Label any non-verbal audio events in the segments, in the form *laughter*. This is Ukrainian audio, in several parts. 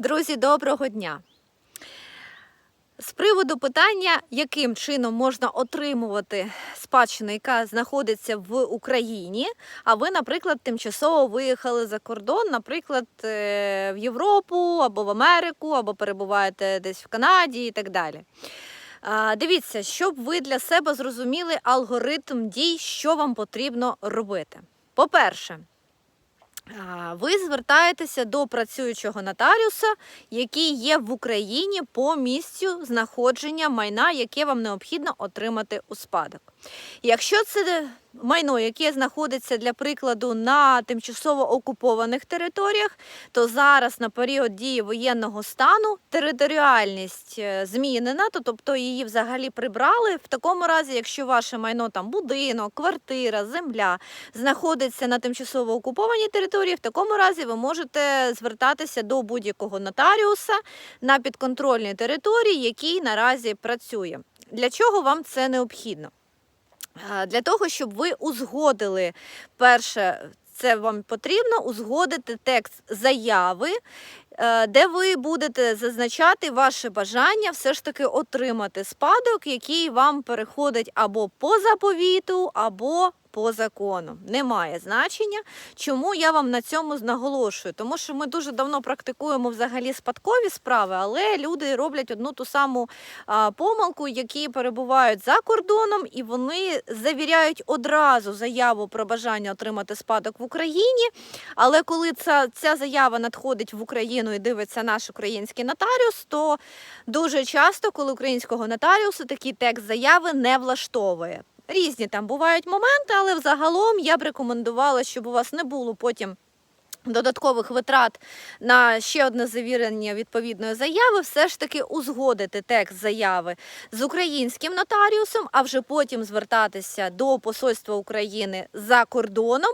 Друзі, доброго дня! З приводу питання, яким чином можна отримувати спадщину, яка знаходиться в Україні, а ви, наприклад, тимчасово виїхали за кордон, наприклад, е, в Європу або в Америку, або перебуваєте десь в Канаді і так далі. Дивіться, щоб ви для себе зрозуміли алгоритм дій, що вам потрібно робити. По-перше, ви звертаєтеся до працюючого нотаріуса, який є в Україні по місцю знаходження майна, яке вам необхідно отримати у спадок. Якщо це майно, яке знаходиться для прикладу на тимчасово окупованих територіях, то зараз на період дії воєнного стану територіальність е, змінена, то тобто її взагалі прибрали. В такому разі, якщо ваше майно там будинок, квартира, земля знаходиться на тимчасово окупованій території, в такому разі ви можете звертатися до будь-якого нотаріуса на підконтрольній території, який наразі працює. Для чого вам це необхідно? Для того, щоб ви узгодили перше, це вам потрібно узгодити текст заяви, де ви будете зазначати ваше бажання все ж таки отримати спадок, який вам переходить або по заповіту, або по закону. Немає значення. Чому я вам на цьому наголошую? Тому що ми дуже давно практикуємо взагалі спадкові справи, але люди роблять одну ту саму помилку, які перебувають за кордоном, і вони завіряють одразу заяву про бажання отримати спадок в Україні. Але коли ця, ця заява надходить в Україну і дивиться наш український нотаріус, то дуже часто, коли українського нотаріусу такий текст заяви не влаштовує. Різні там бувають моменти, але взагалом я б рекомендувала, щоб у вас не було потім. Додаткових витрат на ще одне завірення відповідної заяви, все ж таки узгодити текст заяви з українським нотаріусом, а вже потім звертатися до Посольства України за кордоном,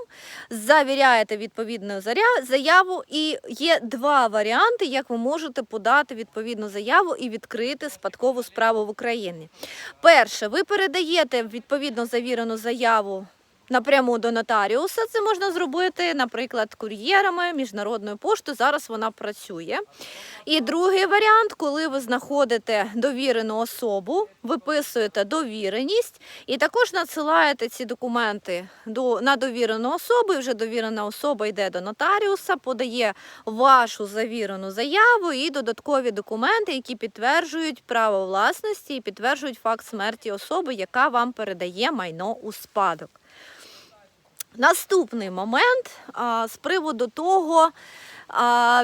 завіряєте відповідну заяву. І є два варіанти, як ви можете подати відповідну заяву і відкрити спадкову справу в Україні. Перше, ви передаєте відповідно завірену заяву напряму до нотаріуса. Це можна зробити, наприклад, кур'єрами, міжнародною поштою. Зараз вона працює. І другий варіант, коли ви знаходите довірену особу, виписуєте довіреність і також надсилаєте ці документи до, на довірену особу. І вже довірена особа йде до нотаріуса, подає вашу завірену заяву і додаткові документи, які підтверджують право власності і підтверджують факт смерті особи, яка вам передає майно у спадок. Наступний момент а, з приводу того,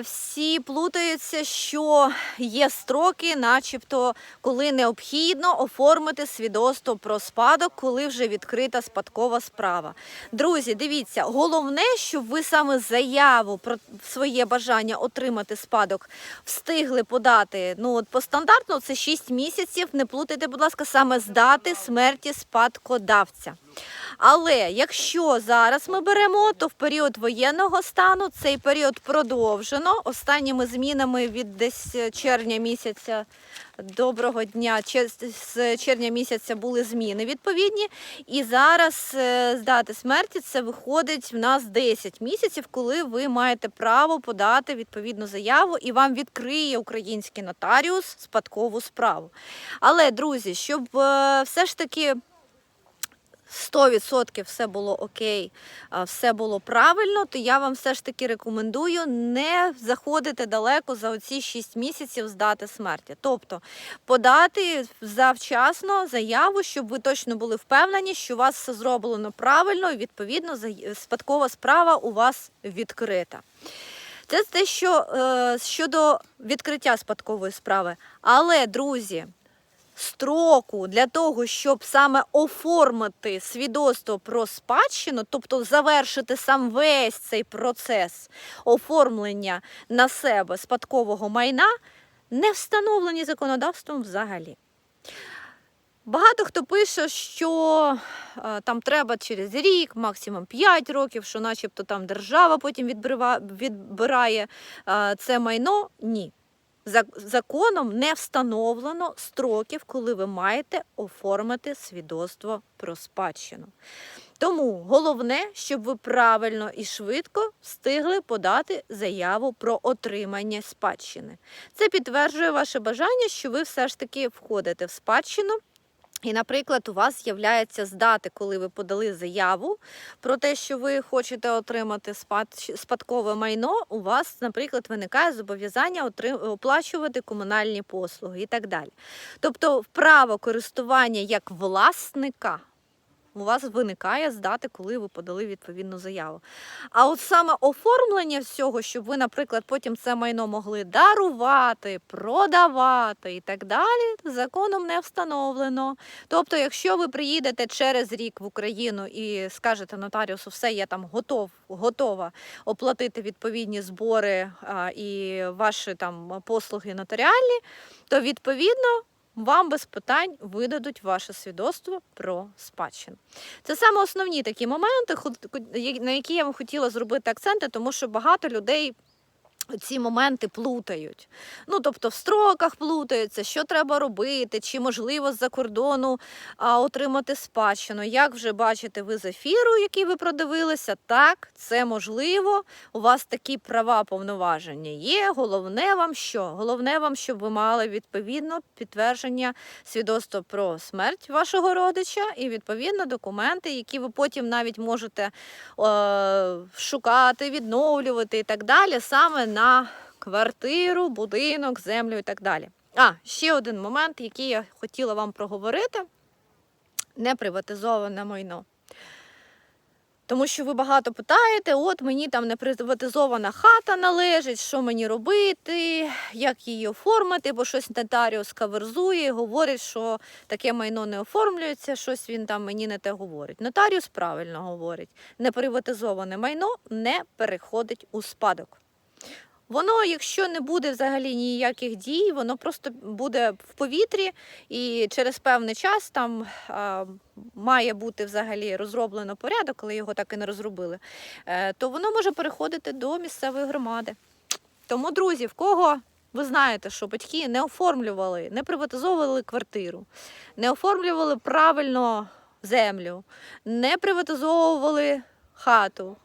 всі плутаються, що є строки, начебто, коли необхідно оформити свідоцтво про спадок, коли вже відкрита спадкова справа. Друзі, дивіться, головне, щоб ви саме заяву про своє бажання отримати спадок встигли подати. Ну от по стандартну це 6 місяців. Не плутайте, будь ласка, саме з дати смерті спадкодавця. Але якщо зараз ми беремо, то в період воєнного стану цей період продовжено останніми змінами від десь червня місяця. Доброго дня. З червня місяця були зміни відповідні. І зараз е, з дати смерті це виходить в нас 10 місяців, коли ви маєте право подати відповідну заяву і вам відкриє український нотаріус спадкову справу. Але, друзі, щоб е, все ж таки 100% все було окей, все було правильно, то я вам все ж таки рекомендую не заходити далеко за оці 6 місяців з дати смерті. Тобто подати завчасно заяву, щоб ви точно були впевнені, що у вас все зроблено правильно і відповідно спадкова справа у вас відкрита. Це те, що е, щодо відкриття спадкової справи. Але, друзі, строку для того, щоб саме оформити свідоцтво про спадщину, тобто завершити сам весь цей процес оформлення на себе спадкового майна, не встановлені законодавством взагалі. Багато хто пише, що е, там треба через рік, максимум 5 років, що начебто там держава потім відбирає е, це майно. Ні. За- Законом не встановлено строків, коли ви маєте оформити свідоцтво про спадщину. Тому головне, щоб ви правильно і швидко встигли подати заяву про отримання спадщини. Це підтверджує ваше бажання, що ви все ж таки входите в спадщину. І, наприклад, у вас з'являється здати, коли ви подали заяву про те, що ви хочете отримати спад- спадкове майно, у вас, наприклад, виникає зобов'язання оплачувати комунальні послуги і так далі. Тобто, право користування як власника у вас виникає з дати, коли ви подали відповідну заяву. А от саме оформлення всього, щоб ви, наприклад, потім це майно могли дарувати, продавати і так далі, законом не встановлено. Тобто, якщо ви приїдете через рік в Україну і скажете нотаріусу, все, я там готов, готова оплатити відповідні збори а, і ваші там послуги нотаріальні, то відповідно. Вам без питань видадуть ваше свідоцтво про спадщину. Це саме основні такі моменти, на які я вам хотіла зробити акценти, тому що багато людей ці моменти плутають. Ну, тобто в строках плутаються, що треба робити, чи можливо з-за кордону а, отримати спадщину. Як вже бачите ви з ефіру, який ви продивилися, так, це можливо. У вас такі права повноваження є. Головне вам що? Головне вам, щоб ви мали відповідно підтвердження свідоцтва про смерть вашого родича і відповідно документи, які ви потім навіть можете е, шукати, відновлювати і так далі, саме на квартиру, будинок, землю і так далі. А, ще один момент, який я хотіла вам проговорити: неприватизоване майно. Тому що ви багато питаєте, от мені там неприватизована хата належить, що мені робити, як її оформити, бо щось нотаріус каверзує, говорить, що таке майно не оформлюється, щось він там мені не те говорить. Нотаріус правильно говорить, неприватизоване майно не переходить у спадок. Воно, якщо не буде взагалі ніяких дій, воно просто буде в повітрі, і через певний час там а, має бути взагалі розроблено порядок, коли його так і не розробили, е, то воно може переходити до місцевої громади. Тому, друзі, в кого ви знаєте, що батьки не оформлювали, не приватизовували квартиру, не оформлювали правильно землю, не приватизовували хату.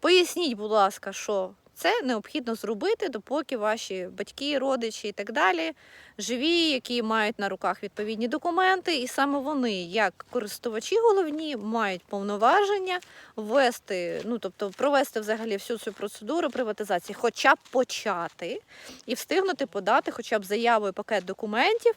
Поясніть, будь ласка, що це необхідно зробити, допоки ваші батьки, родичі і так далі живі, які мають на руках відповідні документи, і саме вони, як користувачі головні, мають повноваження ввести, ну тобто провести взагалі всю цю процедуру приватизації, хоча б почати і встигнути подати хоча б заяву і пакет документів.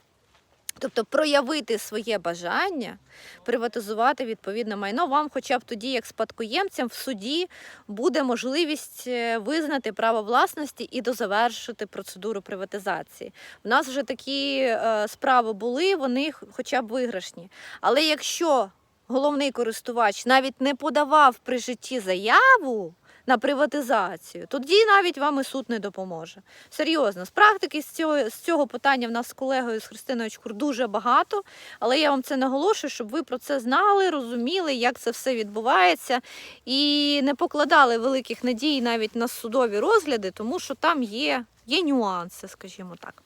Тобто проявити своє бажання приватизувати відповідне майно вам, хоча б тоді, як спадкоємцям, в суді буде можливість е, визнати право власності і дозавершити процедуру приватизації. У нас вже такі е, справи були, вони хоча б виграшні. Але якщо головний користувач навіть не подавав при житті заяву на приватизацію, тоді навіть вам і суд не допоможе. Серйозно, з практики з цього, з цього питання в нас з колегою з Христиною Чкур дуже багато, але я вам це наголошую, щоб ви про це знали, розуміли, як це все відбувається, і не покладали великих надій навіть на судові розгляди, тому що там є. Є нюанси, скажімо так.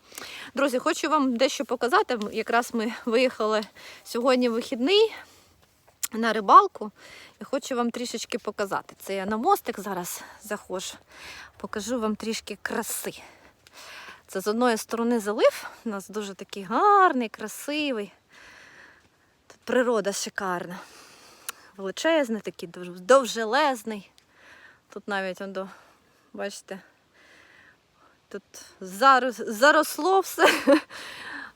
Друзі, хочу вам дещо показати. Якраз ми виїхали сьогодні вихідний на рибалку. І хочу вам трішечки показати. Це я на мостик зараз заходжу. Покажу вам трішки краси. Це з одної сторони залив. У нас дуже такий гарний, красивий. Тут природа шикарна. Величезний, такий довжелезний. Тут навіть до, бачите, тут заросло все. *laughs*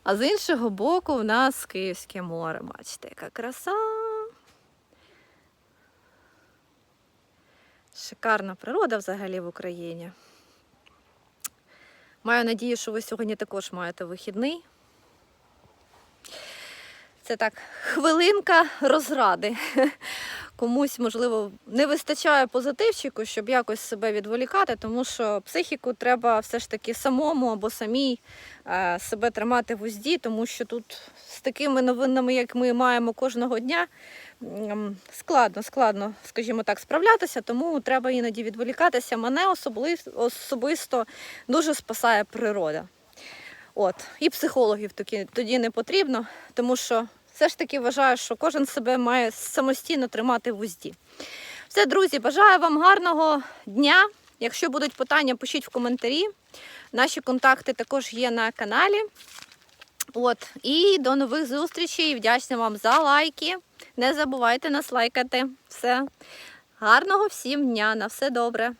А з іншого боку в нас Київське море. Бачите, яка краса. Шикарна природа взагалі в Україні. Маю надію, що ви сьогодні також маєте вихідний. Це так, хвилинка розради. Комусь, можливо, не вистачає позитивчику, щоб якось себе відволікати, тому що психіку треба все ж таки самому або самій е, себе тримати в узді, тому що тут з такими новинами, як ми маємо кожного дня, складно, складно, скажімо так, справлятися, тому треба іноді відволікатися. Мене особисто дуже спасає природа. От. І психологів тоді не потрібно, тому що все ж таки вважаю, що кожен себе має самостійно тримати в узді. Все, друзі, бажаю вам гарного дня. Якщо будуть питання, пишіть в коментарі. Наші контакти також є на каналі. От, і до нових зустрічей. Вдячна вам за лайки. Не забувайте нас лайкати. Все. Гарного всім дня, на все добре.